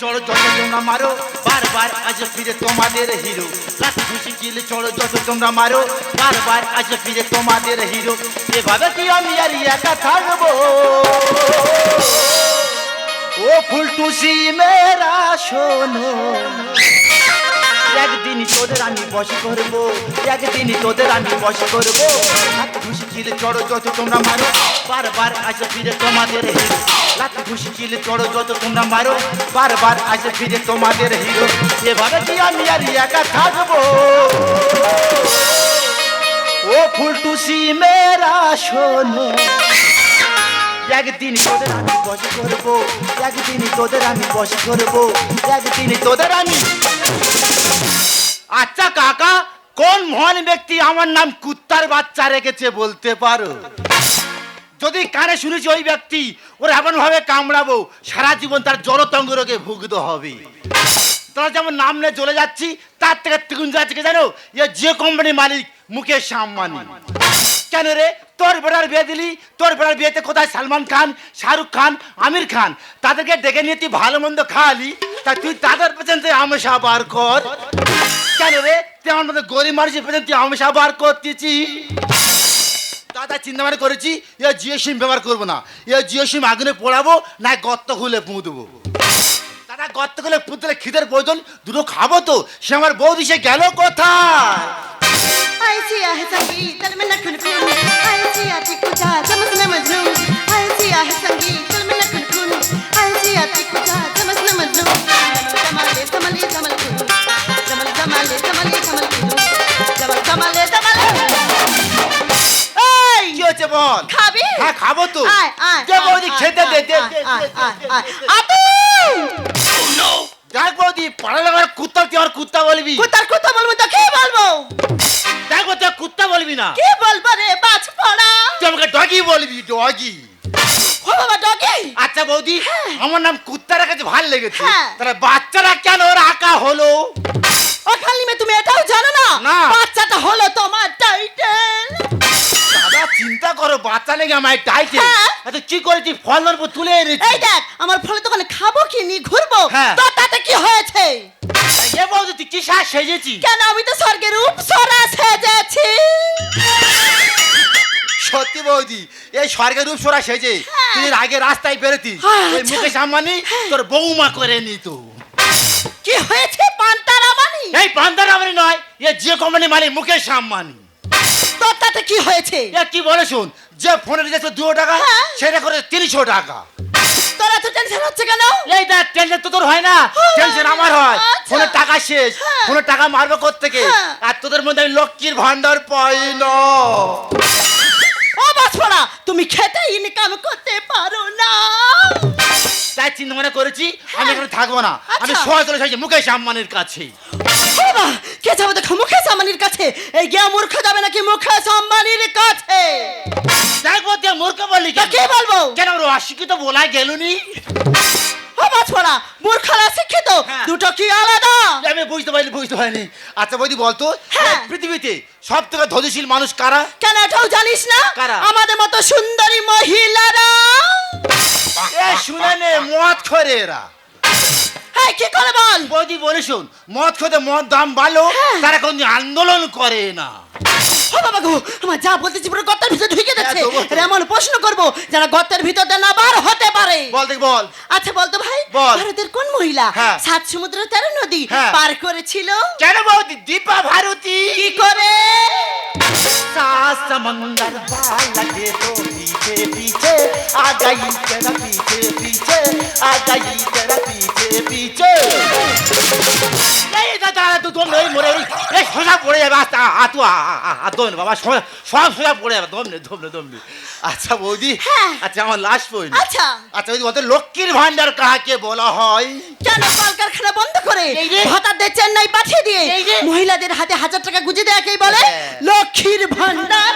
চড়ো যত তোমরা মারো বারবার আসে ফিরে তোমাদের হিরো লাঠি ঘুষি চিল চড়ো যত তোমরা মারো বারবার আসে ফিরে তোমাদের হিরো এভাবে কি আমি আর একা থাকব ও ফুলটুসি মেরা শোনো একদিন তোদের আমি বস করব, একদিন তোদের আমি বস করব। লাঠি ঘুষি চিলে চড়ো যত তোমরা মারো, বারবার আসে ফিরে তোমাদের হিরো। লাঠি ঘুষি চিলে চড়ো যত তোমরা মারো, বারবার আসে ফিরে তোমাদের হিরো। এভাবে কি আমি আর একা থাকব? ও ফুলটুসি মেরা শোনো। একদিন তোদের আমি বস করব, একদিন তোদের আমি বস করব, একদিন তোদের আমি আচ্ছা কাকা, কোন মহান ব্যক্তি আমার নাম কুত্তার বাচ্চা রেখেছে বলতে পারো? যদি কানে শুনেছি ওই ব্যক্তি, ওর এমন ভাবে কামড়াবো, সারা জীবন তার জলতঙ্গ রোগে ভুগতে হবে। তোরা যেমন নাম নিয়ে চলে যাচ্ছি, তার থেকে তিগুন যাচ্ছে জানো? যে কোম্পানির মালিক, মুকেশ আম্বানি। কেন রে? তোর বেড়ার বিয়ে দিলি, তোর বেড়ার বিয়েতে কোথায় সালমান খান, শাহরুখ খান, আমির খান? তাদেরকে ডেকে নিয়ে তুই ভালো মন্দ খাওয়ালি তা তুই তাদের পেছনে আমেশা বার কর। কেন রে? তুই আমার মধ্যে গরিব মানুষের তুই বার করতেছি। দাদা, চিন্তা মানে করেছি, এ জিও সিম ব্যবহার করব না। এ জিও সিম আগুনে পোড়াবো না গর্ত খুলে পুঁতবো দাদা, গর্ত খুলে পুঁতলে খিদের প্রয়োজন, দুটো খাব তো। সে আমার বৌদি, সে গেল কোথায়? आयसिया है संगीत दिल में नखुन खुन आयसिया टिकू जा चमस न मजनू आयसिया है संगीत दिल में नखुन खुन आयसिया टिकू जा चमस न मजनू जमाले जमाले जमल खुन जमल जमाले जमाले जमल खुन जमल जमाले जमाले এই কি হচ্ছে বল খাবি হ্যাঁ খাবো তো আয় আয় দে বৌদি খেতে দে দে দে, আয় দে, আয় দে। আয় আতু দেখ বৌদি পাড়ালে আমার কুত্তা তুই আমার কুত্তা বলবি? কুতার কুতা বলব তো কি বলব? দেখ তুই কুত্তা বলবি না। কি বলব রে বাজ পড়া। তুই আমাকে ডগি বলবি ডগি। ও বাবা ডগি? আচ্ছা বৌদি আমার নাম কুত্তার কাছে ভালো লেগেছে। হ্যাঁ। তাহলে বাচ্চারা কেন রাখা হলো? ও খালিমে তুমি এটাও জানো না। বাচ্চাটা হলো তোমার টাইটেল। চিন্তা করো বাচ্চা লেগে আমার টাইটে হ্যাঁ। এত কি করেছি ফল নরব তুলে এনেছি। এই দেখ আমার ফলে দোকানে খাব কি নি ঘুরবো? হ্যাঁ। তো তাতে কি হয়েছে? এ বৌদি তুই কি সাজ সেজেছি? কেন আমি তো স্বর্গের উপসরা সেজেছি। সত্যি বৌদি এই স্বর্গের রূপ সোরা সেজে হ্যাঁ। তুই এর আগে রাস্তায় বেরোতিস হ্যাঁ, ওই আচ্ছা। মুকেশ আম্বানি তোর বৌমা করে নিত। কি হয়েছে পান্তার আমানি এই আম্বানি নয় এ যে কোম্পানি মালিক মুকেশ আম্বানি। তাতে কি হয়েছে এ কি বলে শুন যে ফোনে রিচার্জ দুশো টাকা হ্যাঁ। সেটা করে তিনশো টাকা তোরা তো টেনশন হচ্ছে কেন এই দেখ টেনশন তো তোর হয় না টেনশন আমার হয় আচ্ছা। ফোনের টাকা শেষ হ্যাঁ। ফোনের টাকা মারবো কোত্থেকে হ্যাঁ। আর তোদের মধ্যে আমি লক্ষ্মীর ভান্ডার পাই না ও তুমি খেতে ইনকাম করতে পারো না তাই চিন্তা মনে করেছি আমি এখানে থাকব না আমি আচ্ছা। সবাই চলে যাচ্ছি মুকেশ আম্বানির কাছে বাবা কে যাবে দেখো মুখেশ আম্বানির কাছে? এই গিয়া মূর্খ যাবে নাকি মুখেশ আম্বানির কাছে? দেখব তুই মূর্খ বললি তা কে বলব? কেন ওর অশিক্ষিত বলা গেলুনি? ও বাছপড়া মূর্খরা শিক্ষিত হ্যাঁ। দুটো কি আলাদা? আমি বুঝতে পারিনি বুঝতে পারিনি। আচ্ছা বৌদি বলতো হ্যাঁ। পৃথিবীতে সব থেকে ধৈর্যশীল মানুষ কারা? কেন এটাও জানিস না? কারা? আমাদের মতো সুন্দরী মহিলারা? এ শুনে নে মদ খরে এরা। হ্যাঁ কি করে বল বৌদি বলে শোন মদ খেতে মদ দাম বাড়লো হ্যাঁ। তারা কোন আন্দোলন করে না ও বাবা গো আমার যা বলতেছি পুরো গর্তের ভিতরে ঢুকে যাচ্ছে হ্যাঁ, তো বলছি। আর এমন প্রশ্ন করব যারা গর্তের ভিতর দিয়ে না বার হতে পারে বল দেখ বল আচ্ছা বলতো ভাই বল। ভারতের কোন মহিলা হ্যাঁ। সাত সমুদ্র তেরো নদী হ্যাঁ। পার করেছিল কেন বৌদি দীপা ভারতী কি করে सात समंदर पार लगे तो पीछे पीछे आ गई तेरा पीछे पीछे आ गई तेरा पीछे पीछे এই দাদা তুই দম নেই মরে এই এই সোজা পড়ে যাবে আস্তে আ তু আ দম নে বাবা সোজা- সব সোজা পড়ে যাবে দম নে দম নে দম নে আচ্ছা বৌদি হ্যাঁ। আচ্ছা আমার লাস্ট পয়েন্ট আচ্ছা আচ্ছা বৌদি বলতে লক্ষ্মীর ভান্ডার কাকে বলা হয় কেন কলকারখানা বন্ধ করে এই রে। ভাতাদের চেন্নাই পাঠিয়ে দিয়ে এই রে। মহিলাদের হাতে হাজার টাকা গুজে দেয়াকেই বলে হ্যাঁ। লক্ষ্মীর ভান্ডার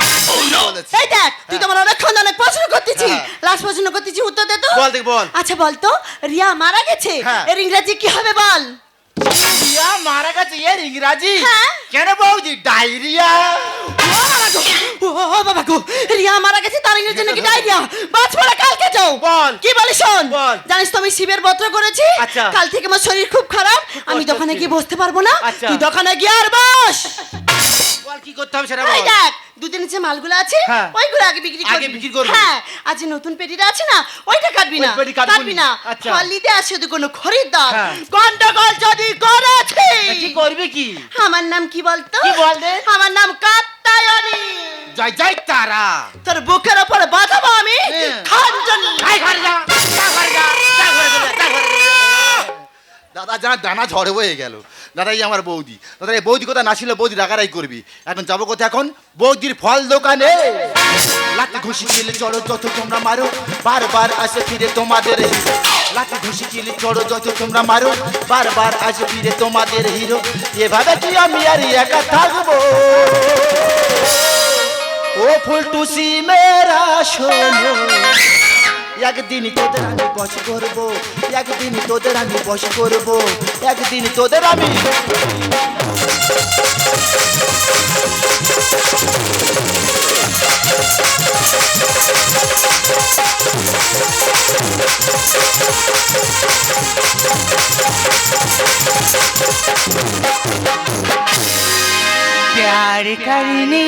বলেছে। এই দেখ তুই তো আমার অনেকক্ষণ অনেক প্রশ্ন করতেছি হ্যাঁ। লাস্ট প্রশ্ন করতেছি উত্তর দে তো। বল দেখ বল। আচ্ছা রিয়া মারা গেছে? হ্যাঁ। এর ইংরেজি কি হবে বল? রিয়া মারা গেছে এর ইংরাজি? হ্যাঁ। কেন বৌদি ডায়রিয়া। ও বাবা গো রিয়া মারা গেছে তার ইংরেজি নাকি ডায়রিয়া? বাজ পড়া কালকে যাও। বল। কি বলি শোন বল। জানিস তো আমি শিবের বত্র করেছি? আচ্ছা। কাল থেকে আমার শরীর খুব খারাপ। আমি দোকানে গিয়ে বসতে পারব না। আচ্ছা। তুই দোকানে গিয়ে আর বস। বল কি করতে হবে সেটা দেখ যে মালগুলো আছে হ্যাঁ। ওইগুলো আগে বিক্রি আগে করবি বিক্রি করবি। হ্যাঁ আজ যে নতুন পেটিটা আছে না ওইটা কাটবি ওই না পেটি কাটবো কাটবি না। না আচ্ছা। ফল নিতে আসে তো কোনো খরিদ্দার হ্যাঁ। গন্ডগোল যদি করেছে কি করবি কি আমার নাম কি বলতো কি বল রে? আমার নাম কাত্তায়নী জয় জয় তারা তোর বুকের ওপর বাঁধাবো আমি হ্যাঁ। খানজনি আয় ঘরে যা যা ঘরে যা যা ঘরে যা, যা ঘরে যা। দাদা যা দানা ঝড়ে হয়ে গেল দাদা এই আমার বৌদি। দাদা, এই বৌদি কথা না ছিল বৌদি, রাগারাই করবি। এখন যাব কোথায় এখন? বৌদির ফল দোকানে। লাঠি ঘুষি খেলে, চড়ো যত তোমরা মারো, বারবার আসে ফিরে তোমাদের হিরো। লাঠি ঘুষি খেলে, চড়ো যত তোমরা মারো, বারবার আসে ফিরে তোমাদের হিরো। এভাবে তুই আমি আর একা থাকব? ও ফুলটুসি মেরা শোনো। একদিন তোদের আমি বস করব একদিন তোদের আমি বস করব একদিন তোদের আমি प्यार करने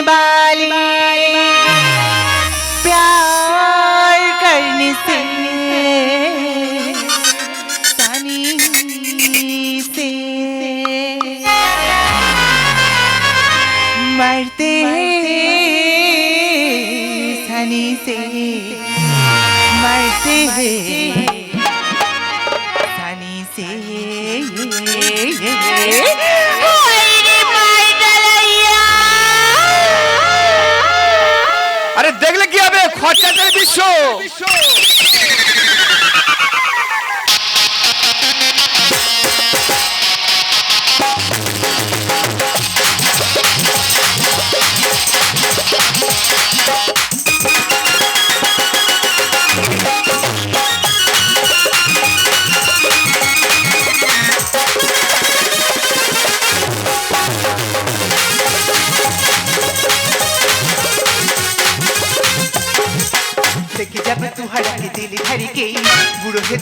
वाली प्यार Amazing.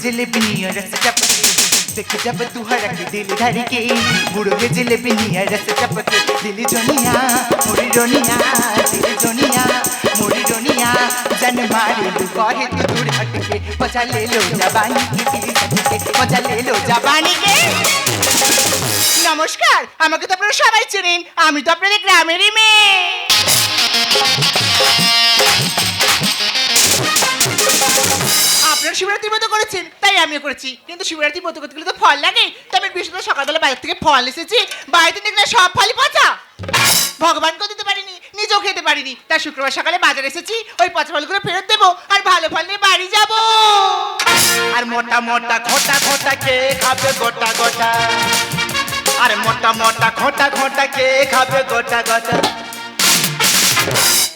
জিলিপি নিয়ে রসে চাপতে দেখে যাব তুহার কি দিল ধারিকে জিলিপি নিয়ে রসে দিলি জনিয়া মোরি রনিয়া দিলি জনিয়া মোরি রনিয়া জান মারে কহে তু দূর হটকে লে লো জাবানি লে লো জাবানি কে নমস্কার আমাকে তো আপনারা সবাই চেনেন, আমি তো আপনাদের গ্রামেরই মেয়ে। আপনারা শিবরাত্রির মতো করেছেন, তাই আমিও করেছি। কিন্তু শিবরাত্রির মতো করতে গেলে তো ফল লাগে। তাই আমি বৃহস্পতিবার সকালবেলা বাজার থেকে ফল এসেছি। বাড়িতে দেখলে সব ফলই পচা। ভগবানকেও দিতে পারিনি, নিজেও খেতে পারিনি। তাই শুক্রবার সকালে বাজার এসেছি, ওই পচা ফলগুলো ফেরত দেবো আর ভালো ফল নিয়ে বাড়ি যাব। আর মোটা মোটা খোটা খোটা কে খাবে গোটা গোটা? আর মোটা মোটা খোটা খোটা কে খাবে গোটা গোটা?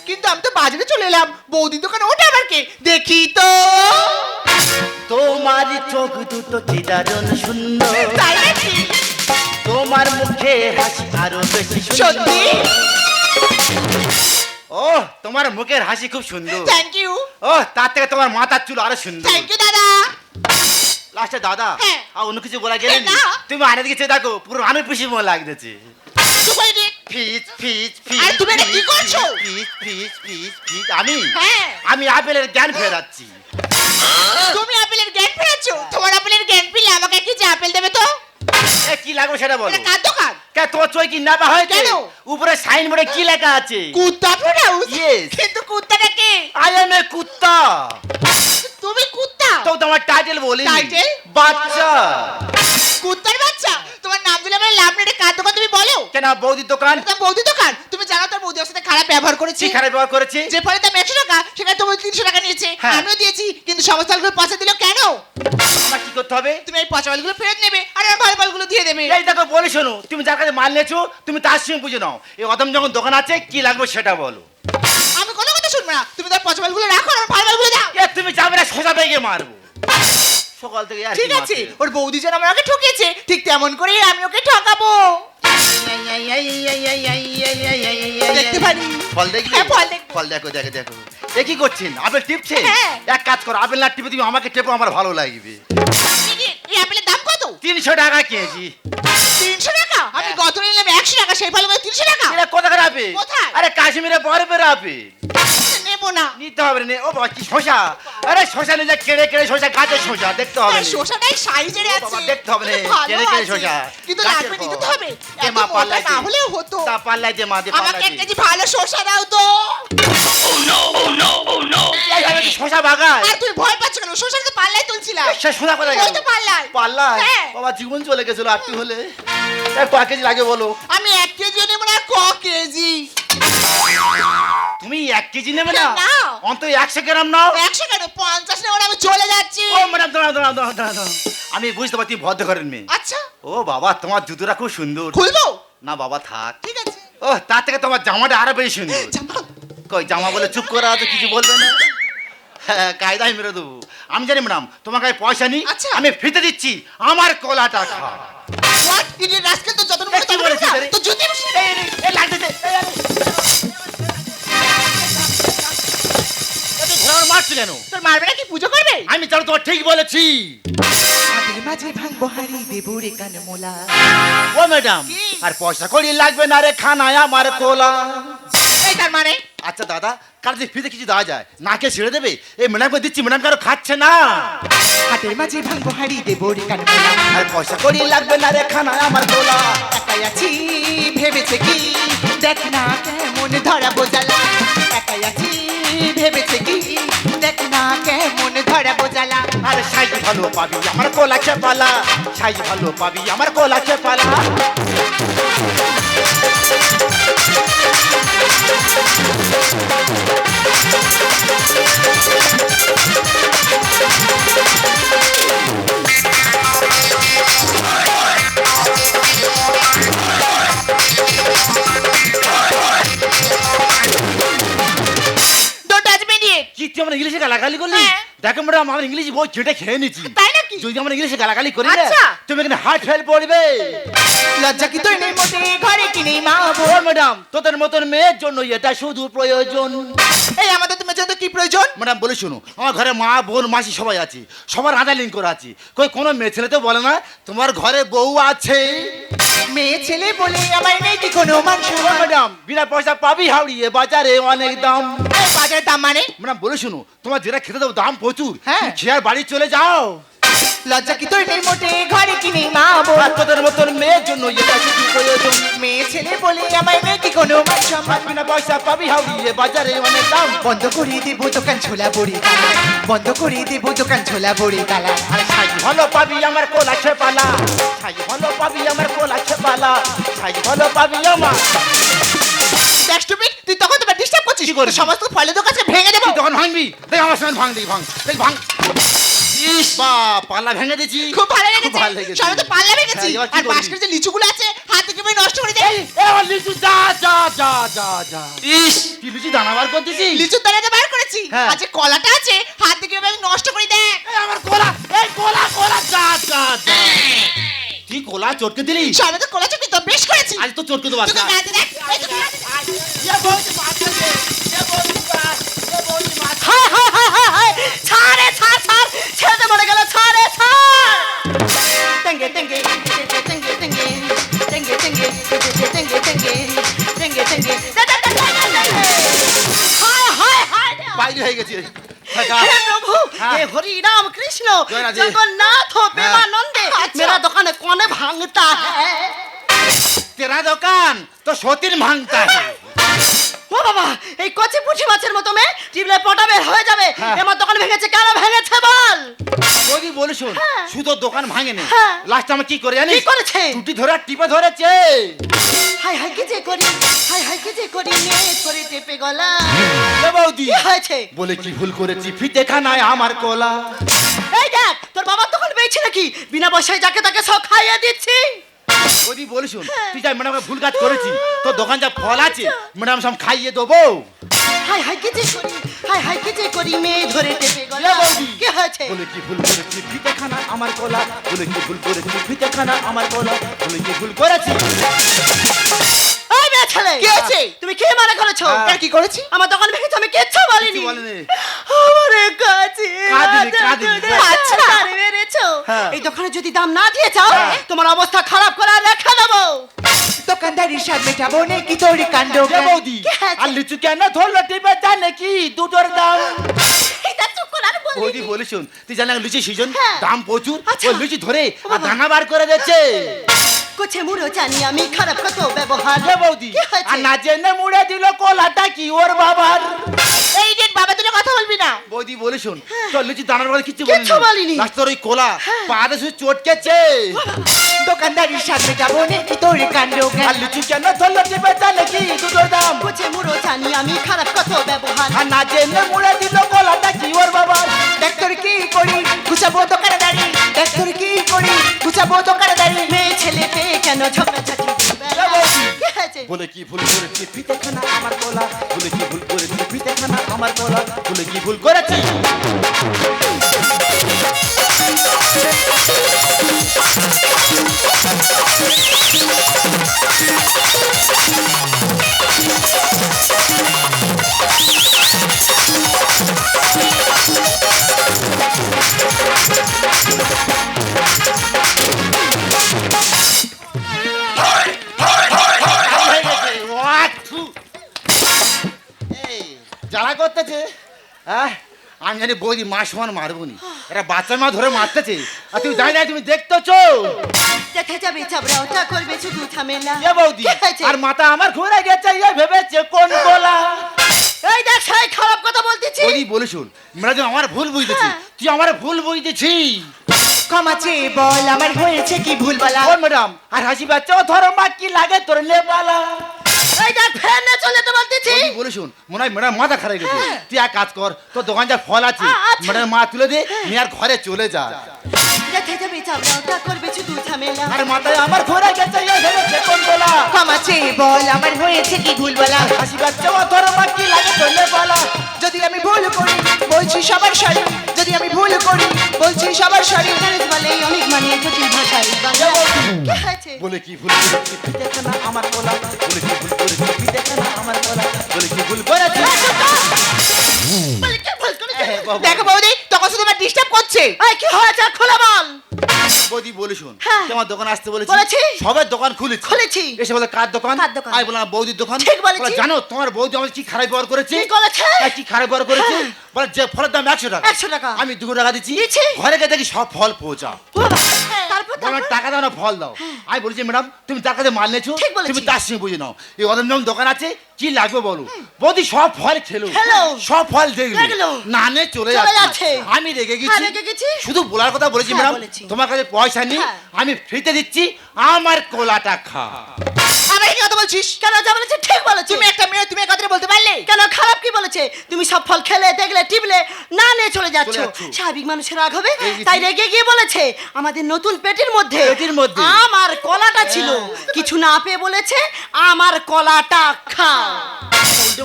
কিন্তু আমি তো বাজারে চলে এলাম। বৌদির দোকানে ওটা আবার কে? দেখি তো। তোমার চোখ দুটো কি দারুণ সুন্দর তাই নাকি? তোমার মুখে হাসি আরও বেশি সত্যি? ও তোমার মুখের হাসি খুব সুন্দর। থ্যাংক ইউ ও তার থেকে তোমার মাথার চুল আরও সুন্দর। থ্যাংক ইউ দাদা। লাস্টে দাদা হ্যাঁ। আর অন্য কিছু বলা গেলে না। তুমি আনে দিকে চেয়ে দেখো পুরো আমি পিসি মনে লাগতেছে। চুপ করে নে। ফিজ ফিজ ফিজ আরে তুমি এটা কি করছ? ফিজ ফিজ ফিজ ফিজ আমি? হ্যাঁ। আমি আপেলের জ্ঞান ফেরাচ্ছি। তুমি আপেলের জ্ঞান ফেরাচ্ছ? তোমার আপেলের জ্ঞান পেলে আমাকে কি যে আপেল দেবে তো? এ কি লাগবে সেটা বলো। এটা কার দোকান? কে কি কেন? উপরে সাইনবোর্ডে কি লেখা আছে? কুত্তা কিন্তু কুত্তাটা কে? আই এম এ কুত্তা। তুমি কুত্তা? তো তোমার টাইটেল বলি? বাচ্চা। কুত্তার বাচ্চা? তোমার নাম দিলে আমার লাভ নেই কার দোকান? কেন? বৌদির দোকান? এটা বৌদি দোকান? তুমি জানো তোর বৌদি সাথে খারাপ ব্যবহার করেছি। খারাপ ব্যবহার করেছি? যে ফলে দাম একশো টাকা সেখানে তুমি তিনশো টাকা নিয়েছে। হ্যাঁ। আমিও দিয়েছি কিন্তু সমস্ত ফলগুলো পচা দিল কেন? আমার কি করতে হবে? তুমি এই পচা ফলগুলো ফেরত নেবে আর আমার ভালো ফলগুলো দিয়ে দেবে। এই দেখো বলে শোনো তুমি যার কাছে মাল নিয়েছো তুমি তার সঙ্গে বুঝে নাও এই অদম যখন দোকান আছে কি লাগবে সেটা বলো। আমি কোনো কথা শুনব না। তুমি তার পচা ফলগুলো রাখো আর আমার ভালো ফলগুলো দাও। তুমি যাবে না সোজা বেগে মারবো। সকাল থেকে আর ঠিক আছে ওর বৌদি যেন আমাকে ঠকিয়েছে ঠিক তেমন করেই আমি ওকে ঠকাবো। দেখতে পারি? ফল হ্যাঁ, ফল দেখো দেখো দেখো। এ কি করছেন? আপেল টিপছে হ্যাঁ। এক কাজ করো আপেল না টিপে তুমি আমাকে টেপো আমার ভালো লাগবে। এই আপেলের দাম কত? তিনশো টাকা কেজি। তিনশো টাকা? আমি গত নিলাম একশো টাকা সেই ফলে তিনশো টাকা এটা কোথাকার আপেল কোথায়? আরে কাশ্মীরে বরফের আপেল নেব না। নিতে হবে না। ও বাবা কি শশা আরে শশা নিলে কেড়ে কেড়ে শশা গাছের শশা দেখতে হবে না। সাইজের ও আছে। দেখতে হবে না কিন্তু ভালো কেড়ে কেড়ে আছে। শশা কিন্তু গাছের লাগবে ফল। নিতে তো হবে। দে এত মা মোটা পাল্লাই না দে। হলেও হতো। তা পাল্লাই দে মা দে আমাকে পাল্লাই এক দে। কেজি ভালো শসা দাও তো। এই, আমি কি শশা বাগান আর তুই ভয় পাচ্ছ কেন? শসা তো পাল্লাই তুলছিলাম। সে শোনা কোথায় ওই তো পাল্লাই। পাল্লাই হ্যাঁ। বাবা জীবন চলে গেছিল আটটি হলে? ক কেজি লাগে বলো? আমি এক কেজি নেব না ক কেজি? তুমি এক কেজি নেবে না। অন্তত একশো গ্রাম নাও। একশো কেন? পঞ্চাশ আমি চলে যাচ্ছি। ও ম্যাডাম দাঁড়াও দাঁড়াও দাঁড়াও দাঁড়াও। আমি বুঝতে পারছি ভদ্র করেন মেয়ে। আচ্ছা। ও বাবা তোমার জুতোটা খুব সুন্দর। খুলবো? না বাবা থাক। ঠিক আছে। ও তার থেকে তোমার জামাটা আরও বেশি সুন্দর। জামা? কই জামা বলে চুপ করে আছে কিছু বলবে না? হ্যাঁ কায়দায় মেরে দেবো। আমি জানি ম্যাডাম তোমার কাছে পয়সা নেই। আচ্ছা। আমি ফিতে দিচ্ছি। আমার কলাটা খা। ইডিয়েট তো যত তো এই, ঘোড়ার মারছি কেন? তোর মারবে না কি? পুজো করবে? আমি জানো তোমার ঠিক বলেছি। হাতের মাঝে ভাঙবো হারি দেবো রে কানমোলা ও ম্যাডাম আর পয়সা কড়ি লাগবে না রে খানায় আমার কোলা এই তার মানে? আচ্ছা দাদা কার যে ফিতে কিছু দেওয়া যায় নাকে ছেড়ে দেবে? এই ম্যাডামকে দিচ্ছি ম্যাডাম কারও খাচ্ছে না? হাতের মাঝে ভাঙবো হারি দেবো রে আর পয়সা কড়ি লাগবে না রে খানায় আমার কোলা একাই আছি ভেবেছে কি? দেখ না কেমন ধরা বোঝালা। একাই আছি ভেবেছে কি? দেখ না কেমন ধরা বোঝালা। আরে সাইজ ভালো পাবি আমার কোলা খেপালা। সাইজ ভালো পাবি আমার কোলা খেপালা। ডোন্ট দেখো ম্যাডাম আমার ইংলিশ বই ছেটে খেয়ে নিচ্ছি তাই যদি আমার ইংলিশে গালাগালি করি না আচ্ছা। তুমি এখানে হার্ট ফেল পড়বে। লজ্জা কি তোর নেই মোটে? ঘরে কি নেই মা ও ম্যাডাম তোদের মতন মেয়ের জন্য এটা শুধু প্রয়োজন। এই আমাদের তোমার জন্য কি প্রয়োজন? ম্যাডাম বলে শুনো আমার ঘরে মা বোন মাসি সবাই আছে। সবার আধার লিঙ্ক করা আছে। কই কোনো মেয়ে ছেলে তো বলে না তোমার ঘরে বউ আছে। মেয়ে ছেলে বলে আমার নেই কি কোনো সম্মান? ম্যাডাম বিনা পয়সা পাবি হাওড়িয়ে বাজারে অনেক দাম। এই বাজারের দাম মানে? ম্যাডাম বলে শুনো তোমার যেটা খেতে দেবো দাম প্রচুর। হ্যাঁ। তুমি খেয়ে বাড়ি চলে যাও। লজ্জা কি তোর নেই মোটে ঘরে কি নেই মা বোন? তোদের মতন মেয়ের জন্য এটা শুধু প্রয়োজন? মেয়ে ছেলে বলে নেই কি কোনো মান সম্মান বিনা পয়সা পাবি হাওড়িয়ে বাজারে অনেক দাম। বন্ধ করে দেবো দোকান ছোলা বড়ি বন্ধ করে দেবো দোকান ছোলা বড়ি তালা আর সাইজ ভালো পাবি আমার কোলা সাইজ ভালো পাবি আমার কোলা সাইজ ভালো পাবি আমার। stupid, তুই তখন তোমার ডিস্টার্ব করছিস। কি? সমস্ত ফলের দোকান ভেঙে দেবো। তখন ভাঙবি? দেখ আমার সঙ্গে ভাঙ দেখি ভাঙ। দেখ ভাঙ। ইস বা পাল্লা ভেঙে দিয়েছি। খুব ভালো ভালো লেগেছে। সবাই তো পাল্লা ভেঙেছি। হ্যাঁ, এবার কি আর করবি? বাস্কের যে লিচুগুলো আছে হাত থেকে নষ্ট করে দেয় এ আমার লিচু যা যা যা যা যা। ইস। তুই লিচু দানা বার করতেছি লিচুর দানাটা বার করেছি। হ্যাঁ। আর যে কলাটা আছে হাত থেকে বের নষ্ট করে দেয়? এই আমার কোলা এই কোলা কোলা যা যা যা। তুই কোলা চটকে দিলি? সবাই তো কলা চুপি তো বেশ করেছি। আজ তো চটকে দেবো তোকে। গায়ে দেখ এই তোকে গায়ে দেখ। হায় হায় হায় হায় হায়। ছাড়ে ছেড়ে মরে গেল ছড়ে ছড় টেঙ্গে হয়ে গেছে মেরা দোকানে কনে ভাঙতা হ্যাঁ তেরা দোকান তো সতীর ভাঙতা হ্যাঁ ও বাবা এই কচি পুঁটি মাছের মতো মে টিপলে পটা বের হয়ে যাবে। হ্যাঁ। এবার দোকান ভেঙেছে কেন? ভেঙেছে বল। বৌদি বলে শোন হ্যাঁ। শুধু দোকান ভাঙে নি হ্যাঁ। লাস্ট আমার কি করে জানিস? কি করেছে? টুটি ধরে টিপে ধরেছে। হাই হাই কি যে করি? হাই হাই কি যে করি? নে ধরে টেপে গলা। এ বৌদি কি হয়েছে? বলে কি ভুল করেছি? ফিতে খানায় আমার কোলা। এই দেখ তোর বাবার দোকান পেয়েছি নাকি? বিনা পয়সায় যাকে তাকে সব খাইয়ে দিচ্ছি। বৌদি বলে শোন হ্যাঁ। তুই যাই ম্যাডামকে ভুল কাজ করেছি তোর দোকান যা ফল আছে আচ্ছা। ম্যাডাম সব খাইয়ে দেবো। হাই হাই কি যে করি? হাই হাই কি যে করি? মেয়ে ধরে টেপে গলা। কি হয়েছে? বলে কি ভুল করেছি? ফিতেখানা আমার গলা। বলে কি ভুল করেছি? ফিতেখানা আমার গলা। বলে কি ভুল করেছি? ওই মেয়ে ছেলে কি হয়েছে? তুমি কি মনে করেছ হ্যাঁ। কেন কি করেছি আমার দোকান ভেঙেছো আমি কিচ্ছু বলিনি কিছু বলেনি। আমারে কাছে কাঁদিনি, কাঁদিনি। আচ্ছা মেরেছো হ্যাঁ। এই দোকানে যদি দাম না দিয়ে যাও হ্যাঁ। তোমার অবস্থা খারাপ করে রেখে দেবো দোকানদারির স্বাদ মেটাবো নাকি তোর কাণ্ড এ বৌদি কি হয়েছে? আর লিচু কেন ধরলো টিপে জানে কি দুটোর দাম এটা চুপ করে আর বলবি বৌদি বলে শুন তুই জানা লিচি সিজন হ্যাঁ। দাম প্রচুর আচ্ছা। ও লিচি ধরে আর। দানা বার করে দিচ্ছে কোছে মুড়ো জানি আমি খারাপ কত ব্যবহার হে বৌদি? আর না জেনে মুড়ে দিল কোলাটা কি ওর বাবার বাবা তুলে কথা বলবি না। বৌদি বলে শুন। তোর লিচি দানার কথা কিচ্ছু কিচ্ছু বলিনি। লাস্ট তোর ওই কোলা। পাতে শুধু চটকেছে। দোকানদারির স্বাদ মেটাবো নাকি তোর কাণ্ড আর লিচু কেন ধরলো টিপে জানে কি দুটোর দাম? কোছে মুড়ো জানি আমি খারাপ কত ব্যবহার। আর না জেনে মুড়ে দিল কোলাটা কি ওর বাবার? দেখ তোর কি করি গুছাবো দোকানদারি। দেখ তোর কি করি গুছাবো দোকানদারি। মেয়ে ছেলে পেয়ে কেন করবে? বলে কি ভুল করেছি? ফিতেখানা আমার কোলা বলে কি ভুল করেছি? ফিতেখানা আমার কোলা বলে কি ভুল করেছি? জানি বৌদি মা সমান মারবো নি। এটা বাচ্চা মা ধরে মারতেছে। আর তুমি জানি না তুমি দেখতেছো? দেখে যাবে ওটা করবে শুধু এ বৌদি আর মাথা আমার ঘুরে গেছে ভেবেছে কোন এই দেখ সেই খারাপ কথা বলতেছি। বৌদি বলে শুন মেয়েরা আমার ভুল বুঝতেছি হ্যাঁ। তুই আমার ভুল বুঝতেছি। ক্ষমা চেয়ে বল আমার হয়েছে কি ভুল বলা ও ম্যাডাম আর হাসি বাচ্চা ধরো মা কি লাগে তোর লেবালা। এই দেখ চলে তো বলতেছি বৌদি বলে শুন মনে হয় ম্যাডাম মাথা খারাপ গেছে। তুই এক কাজ কর তোর দোকান যা ফল আছে আচ্ছা। ম্যাডাম মা তুলে দে মেয়ার ঘরে চলে যা। দেখে যাবে চাবড়া ওটা করবে শুধু ঝামেলা। আর মাথায় আমার ঘোরা গেছে এ ভেবেছে কোন গোলা ক্ষমা চেয়ে বল আমার হয়েছে কি ভুল বলা হাসি বাচ্চা ধরো মা লাগে তোর লেবালা যদি আমি ভুল করি বলছি সবার সরি যদি আমি ভুল করি বলছি সবার সরি বলে অনেক মানে জটিল ভাষায় বাংলা কি ভুল দেখে না আমার বলে কি ভুল করেছি? দেখে না আমার বলে কি ভুল। দেখো বৌদি ডিস্টার্ব করছে এই কি হয়েছে খোলা বল বৌদি বলি শুন হ্যাঁ। তুই আমার দোকান আসতে বলেছি বলেছি। সবার দোকান খুলেছি খুলেছি। এসে বলে কার দোকান কার দোকান? আমি বললাম বৌদির দোকান ঠিক বলেছি। বলে, জানো তোমার বৌদি আমার কি খারাপ ব্যবহার করেছে কি করেছে? হ্যাঁ, কি খারাপ ব্যবহার করেছে হ্যাঁ। বলে যে ফলের দাম একশো টাকা 100 টাকা। আমি দুশো টাকা দিচ্ছি দিয়েছি। ঘরে গিয়ে দেখি সব ফল পৌঁছা বাবা, তারপর বললাম তারপর? টাকা দাও না ফল দাও আমি বলছি ম্যাডাম তুমি টাকা দিয়ে মাল নিয়েছো ঠিক বলেছি। তুমি তার সঙ্গে বুঝে নাও এই অদম্যম দোকান আছে কি লাগবে বলো বৌদি সব ফল খেলো খেলো। সব ফল দেখল দেখল। না নে চলে চলে যাচ্ছে যাচ্ছে। আমি রেগে হ্যাঁ, গেছি রেগে গেছি। শুধু বলার কথা বলেছি হ্যাঁ, ম্যাডাম বলেছি। তোমার কাছে পয়সা নেই হ্যাঁ। আমি ফ্রিতে দিচ্ছি আমার কোলাটা খা কথা বলছিস? কেন যা বলেছে ঠিক বলেছে। তুমি একটা মেয়ে তুমি কথাটা বলতে পারলে? কেন খারাপ কি বলেছে? তুমি সব ফল খেলে দেখলে টিপলে না নিয়ে চলে যাচ্ছ। স্বাভাবিক মানুষের রাগ হবে। তাই রেগে গিয়ে বলেছে আমাদের নতুন পেটির মধ্যে পেটির মধ্যে। আমার কলাটা ছিল। কিছু না পেয়ে বলেছে আমার কলাটা খা।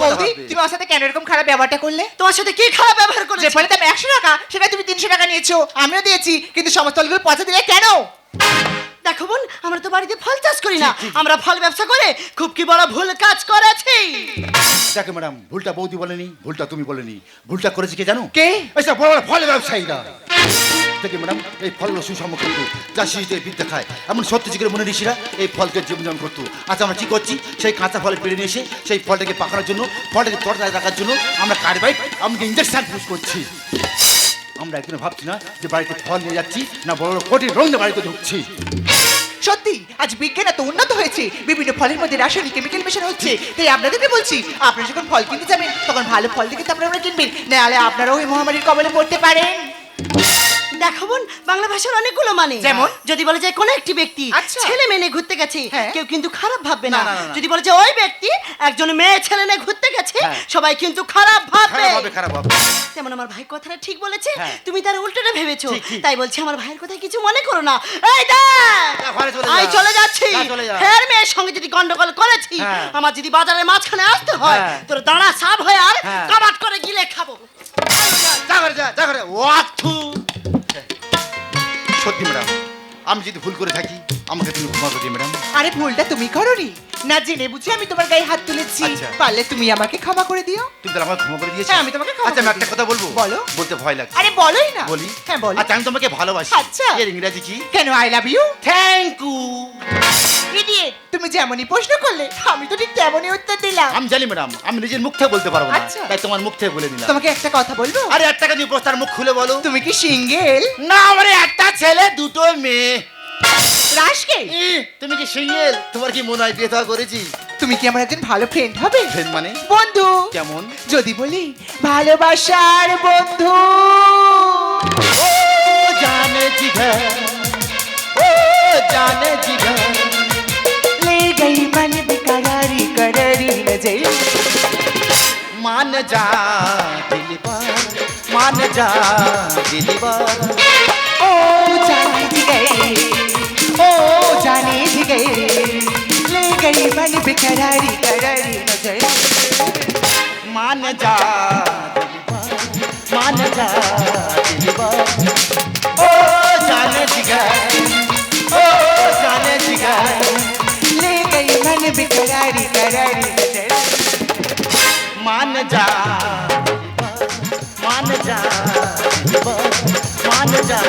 বৌদি তুমি ওর সাথে কেন এরকম খারাপ ব্যবহারটা করলে? তোমার সাথে কি খারাপ ব্যবহার যে ফলে দাম একশো টাকা সেটা তুমি তিনশো টাকা নিয়েছো আমিও দিয়েছি কিন্তু সমস্ত পয়সা দিলে কেন? দেখো বোন আমরা তো বাড়িতে ফল চাষ করি না। আমরা ফল ব্যবসা করে খুব কি বড় ভুল কাজ করেছি। দেখো ম্যাডাম ভুলটা বৌদি বলেনি ভুলটা তুমি বলেনি। ভুলটা করেছে কে জানো? কে? এইসব বড় বড় ফল ব্যবসায়ীরা। দেখে ম্যাডাম এই ফলগুলো সুষম কিন্তু যা শিশুদের বিদ্যা খায়। এমন সত্যি করে মনে ঋষিরা এই ফলকে জীবনযাপন করতো। আচ্ছা আমরা কি করছি? সেই কাঁচা ফল পেরে নিয়ে এসে সেই ফলটাকে পাকানোর জন্য ফলটাকে তরতাজা রাখার জন্য আমরা কার্বাইড আমাকে ইঞ্জেকশন পুশ করছি। আমরা একদিন ভাবছি না যে বাড়িতে ফল নিয়ে যাচ্ছি, না বড় বড় কোটি রঙে বাড়িতে ঢুকছি। সত্যি, আজ বিজ্ঞান এত উন্নত হয়েছে, বিভিন্ন ফলের মধ্যে রাসায়নিক কেমিক্যাল মেশানো হচ্ছে। তাই আপনাদেরকে বলছি আপনারা যখন ফল কিনতে যাবেন, তখন ভালো ফল দেখে তারপরে আমরা কিনবেন, নাহলে আপনারাও এই মহামারীর কবলে পড়তে পারেন। দেখো বোন বাংলা ভাষার অনেকগুলো মানে যেমন? যদি বলে যে কোনো একটি ব্যক্তি আচ্ছা। ছেলে মেয়ে নিয়ে ঘুরতে গেছে হ্যাঁ। কেউ কিন্তু খারাপ ভাববে না। যদি বলে যে ওই ব্যক্তি একজন মেয়ে ছেলে নিয়ে ঘুরতে গেছে হ্যাঁ। সবাই কিন্তু খারাপ ভাববে খারাপ তেমন আমার ভাই কথাটা ঠিক বলেছে হ্যাঁ। তুমি তার উল্টোটা ভেবেছো। তাই বলছি আমার ভাইয়ের কথা কিছু মনে করো না এই দেখ চলে যা। আই চলে যাচ্ছি। ফের মেয়ের সঙ্গে যদি গন্ডগোল করেছি। আমার যদি বাজারের মাঝখানে আসতে হয়। তোর দাঁড়া সাপ হয়ে আর। কাবাট করে গিলে খাব যা ঘরে যা যা ঘরে ওয়াক থু সত্যি ম্যাডাম। আমি যদি ভুল করে থাকি আমাকে তুমি ক্ষমা করে দিও ম্যাডাম। আরে ভুলটা তুমি করনি। না জেনে বুঝে আমি তোমার গায়ে হাত তুলেছি। আচ্ছা। পারলে তুমি আমাকে ক্ষমা করে দিও। তুমি তাহলে আমাকে ক্ষমা করে দিয়েছ? হ্যাঁ, আমি তোমাকে ক্ষমা আচ্ছা আমি করে একটা দিয়েছি। কথা বলব? বলো। বলতে ভয় লাগে। আরে বলোই না। বলি? হ্যাঁ বলো। আচ্ছা আমি তোমাকে ভালোবাসি। আচ্ছা। এর ইংরেজি কি? কেন I love you thank you idiot. তুমি যেমনই প্রশ্ন করলে আমি তো ঠিক তেমনই উত্তর দিলাম। আমি জানি ম্যাডাম আমি নিজের মুখ থেকে বলতে পারব না। আচ্ছা। তাই তোমার মুখ থেকে বলে দিলাম তোমাকে একটা কথা বলব? আরে একটা কাজ প্রস্তার মুখ খুলে বলো। তুমি কি সিঙ্গেল? না আমার একটা ছেলে দুটো মেয়ে। রাসকে ই, তুমি কি সিঙ্গেল? তোমার কি মনে হয় বিয়ে থাকা করেছি? তুমি কি আমার একজন ভালো ফ্রেন্ড হবে? ফ্রেন্ড মানে? বন্ধু। কেমন? যদি বলি ভালোবাসার বন্ধু। ও জানে জিঘর ও জানে জিঘর ले गई मन बिकारी कररी न मान जा दिलवा मान जा दिलवा। ओ जाने जी गई ओ जाने जी गई ले गई मन बिकरारी कररी न मान जा मान जा दिलवा। ओ जाने जी गई दिन भी करारी करारी मान जा मान जा मान जा।